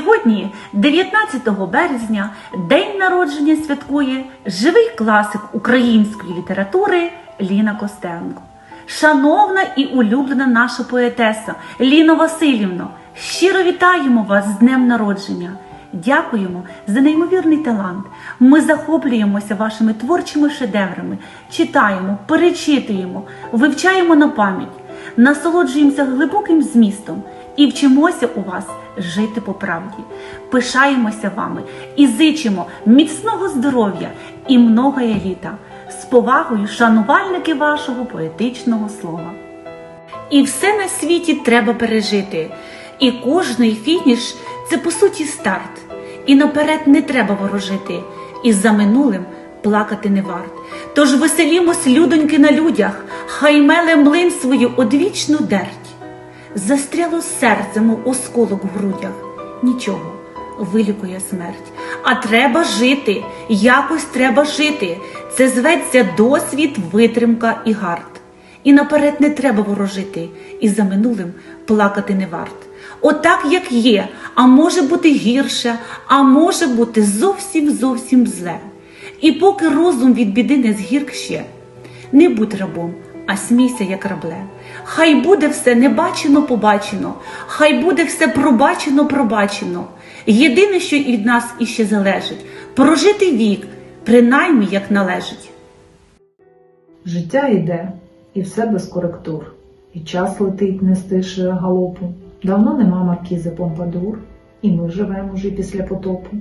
Сьогодні, 19 березня, день народження святкує живий класик української літератури Ліна Костенко. Шановна і улюблена наша поетеса Ліно Васильівно, щиро вітаємо вас з днем народження. Дякуємо за неймовірний талант. Ми захоплюємося вашими творчими шедеврами, читаємо, перечитуємо, вивчаємо на пам'ять, насолоджуємося глибоким змістом і вчимося у вас жити по правді. Пишаємося вами і зичимо міцного здоров'я і многоє літа. З повагою, шанувальники вашого поетичного слова. І все на світі треба пережити. І кожний фініш це по суті старт. І наперед не треба ворожити. І за минулим плакати не варт. Тож веселімось, людоньки, на людях, хай меле млин свою одвічну дерть. Застряло серце, мов осколок в грудях. Нічого, вилікує смерть. А треба жити, якось треба жити. Це зветься досвід, витримка і гард. І наперед не треба ворожити, і за минулим плакати не варт. Отак, як є, а може бути гірше, а може бути зовсім зовсім зле. І поки розум від біди не згірк ще, не будь рабом, а смійся, як рабле. Хай буде все небачено побачено, хай буде все пробачено пробачено. Єдине, що від нас іще залежить, прожити вік, принаймні як належить. Життя йде, і все без коректур, і час летить не стишує галопу. Давно нема маркізи Помпадур, і ми живемо вже після потопу.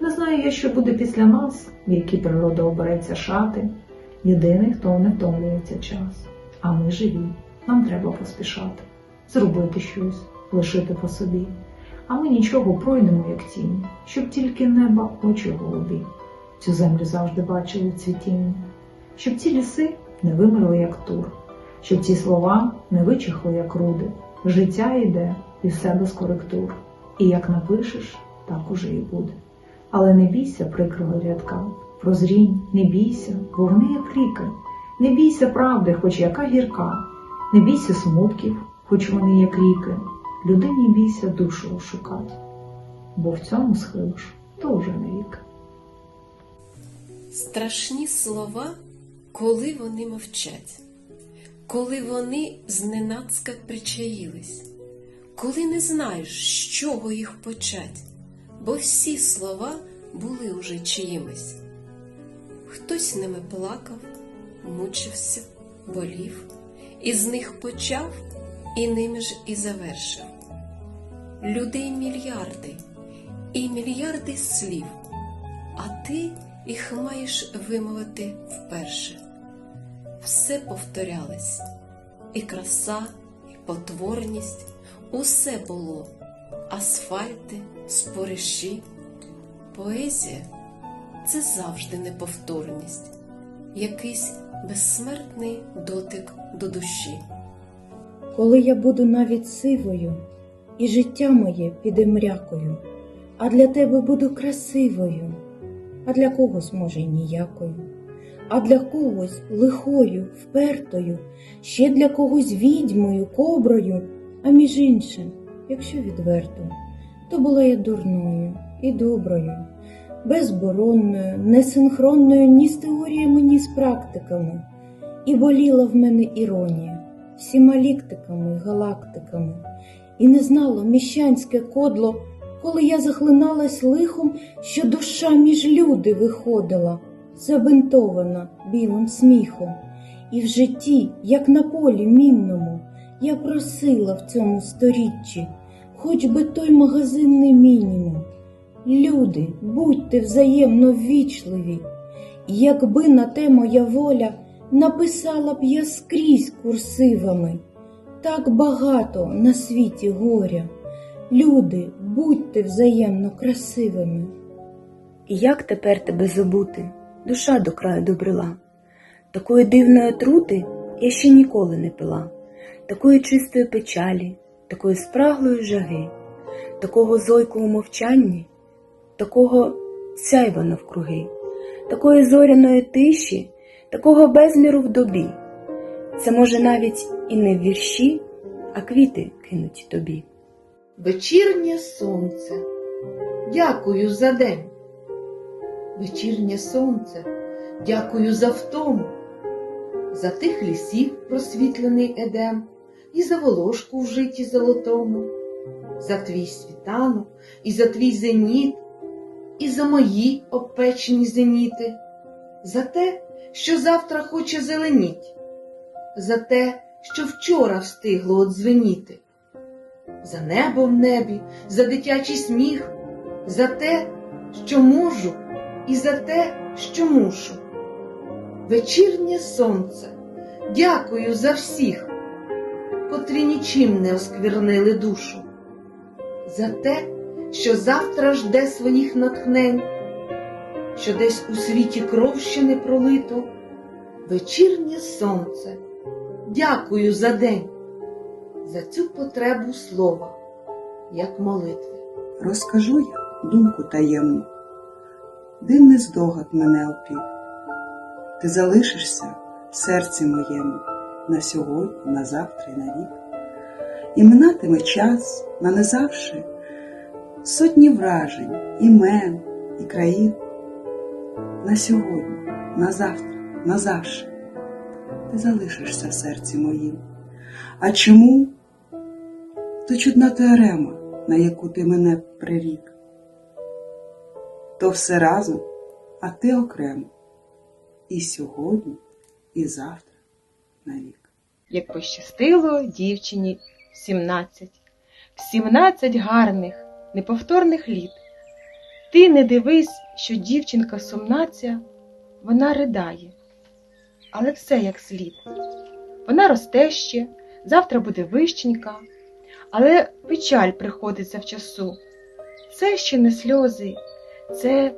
Не знаю я, що буде після нас, в які природа обереться шати. Єдиний, хто не втомлюється час. А ми живі, нам треба поспішати, зробити щось, лишити по собі. А ми нічого пройдемо, як тінь, щоб тільки неба очі голубі. Цю землю завжди бачили в цвітінні щоб ці ліси не вимерли, як тур, щоб ці слова не вичихли, як руди. Життя йде і все без коректур. І як напишеш, так уже і буде. Але не бійся прикрого рядка, прозрінь, не бійся, бо вони як ріки. Не бійся правди, хоч яка гірка, не бійся смутків, хоч вони як ріки. Людині бійся душу ошукать, бо в цьому схилиш то вже не вік. Страшні слова, коли вони мовчать, коли вони зненацька причаїлись, коли не знаєш, з чого їх почать, бо всі слова були уже чиїмись. Хтось ними плакав, мучився, болів, і з них почав, і ними ж і завершив. Людей мільярди, і мільярди слів, а ти їх маєш вимовити вперше. Все повторялось, і краса, і потворність, усе було, асфальти, спориші. Поезія це завжди неповторність, якийсь безсмертний дотик до душі. Коли я буду навіть сивою, і життя моє піде мрякою, а для тебе буду красивою, а для когось, може, й ніякою, а для когось лихою, впертою, ще для когось відьмою, коброю, а між іншим, якщо відверто, то була я дурною і доброю, безборонною, несинхронною ні з теоріями, ні з практиками, і боліла в мене іронія всіма ліктиками галактиками, і не знало міщанське кодло, коли я захлиналась лихом, що душа між люди виходила, забинтована білим сміхом, і в житті, як на полі мінному, я просила в цьому сторіччі, хоч би той магазинний мінімум. Люди, будьте взаємно ввічливі, якби на те моя воля написала б я скрізь курсивами. Так багато на світі горя. Люди, будьте взаємно красивими. І як тепер тебе забути? Душа до краю добрила. Такої дивної трути я ще ніколи не пила, такої чистої печалі, такої спраглої жаги, такого зойку у мовчанні, такого сяйва навкруги, такої зоряної тиші, такого безміру в добі. Це може навіть і не вірші, а квіти кинуть тобі. Вечірнє сонце дякую за день. Вечірнє сонце, дякую за втому, за тих лісів просвітлений едем, і за волошку в житті золотому, за твій світанок, і за твій зеніт, і за мої обпечені зеніти, за те, що завтра хоче зеленіть, за те, що вчора встигло одзвеніти, за небо в небі, за дитячий сміх, за те, що можу, і за те, що мушу. Вечірнє сонце, дякую за всіх, котрі нічим не осквернили душу, за те, що завтра жде своїх натхнень, що десь у світі кров ще не пролито. Вечірнє сонце, дякую за день, за цю потребу слова, як молитви. Розкажу я думку таємну, дивний здогад мене опів. Ти залишишся в серці моєму на сьогодні, на завтра і на вік. І минатиме час, нанизавши сотні вражень, імен і країн. На сьогодні, на завтра, назавше ти залишишся в серці моїм. А чому? То чудна теорема, на яку ти мене прирік. То все разом, а ти окремо. І сьогодні, і завтра навік. як пощастило дівчині в сімнадцять, в сімнадцять гарних, неповторних літ. Ти не дивись, що дівчинка сумнаця, вона ридає, але все як слід. Вона росте ще, завтра буде вищенька, але печаль приходиться в часу. Це ще не сльози, це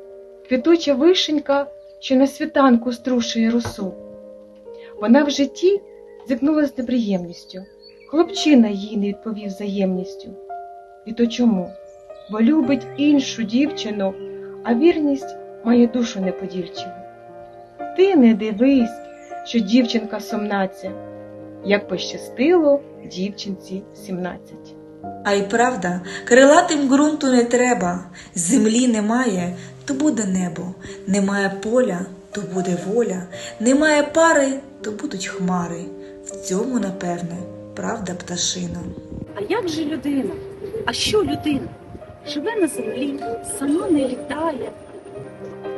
квітуча вишенька, що на світанку струшує росу. Вона в житті зіткнулася з неприємністю. Хлопчина їй не відповів взаємністю. І то чому? Бо любить іншу дівчину, а вірність має душу неподільчиву. Ти не дивись, що дівчинка сумнаця, як пощастило дівчинці сімнадцять. А й правда, крилатим ґрунту не треба, землі немає, то буде небо, немає поля, то буде воля, немає пари, то будуть хмари. В цьому, напевне, правда пташина. А як же людина? А що людина? Живе на землі, сама не літає.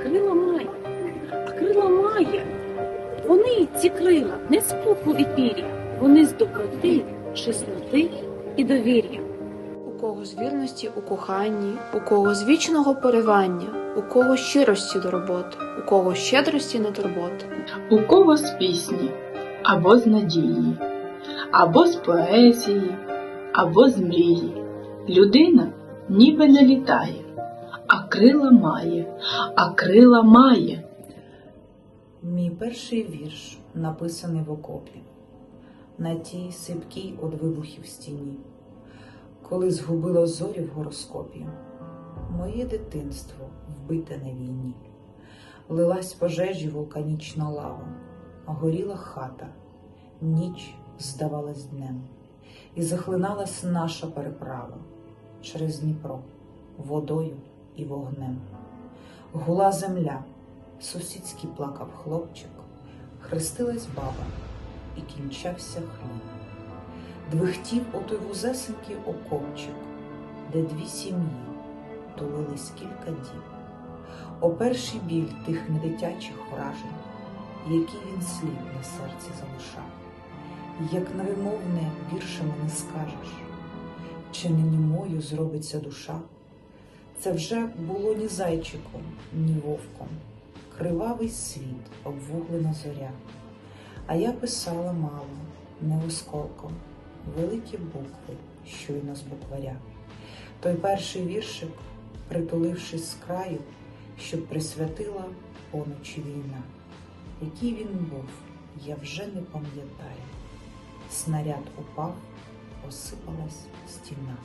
Крила має, а крила має. Вони, ці крила, не з пуху і пір'я, вони з доброти, чесноти і довір'я. У кого з вірності у коханні, у кого з вічного поривання, у кого щирості до роботи, у кого щедрості на турботи. У кого з пісні, або з надії, або з поезії, або з мрії. Людина ніби не літає, а крила має, а крила має. Мій перший вірш написаний в окопі, на тій сипкій од вибухів стіні, коли згубило зорі в гороскопі, моє дитинство вбите на війні, лилась пожежі вулканічна лава, горіла хата, ніч здавалась днем, і захлиналась наша переправа через Дніпро, водою і вогнем. Гула земля. Сусідський плакав хлопчик, хрестилась баба і кінчався хліб. Двихтів отой вузесенький окопчик, де дві сім'ї тулились кілька діб. О перший біль тих недитячих вражень, які він слід на серці залишав, як невимовне віршами не скажеш, чи не німою зробиться душа. Це вже було ні зайчиком, ні вовком кривавий світ, обвуглена зоря. А я писала мало, не осколком, великі букви, щойно з букваря. Той перший віршик, притулившись з краю, щоб присвятила поночі війна. Який він був, я вже не пам'ятаю. Снаряд упав, осипалась стіна.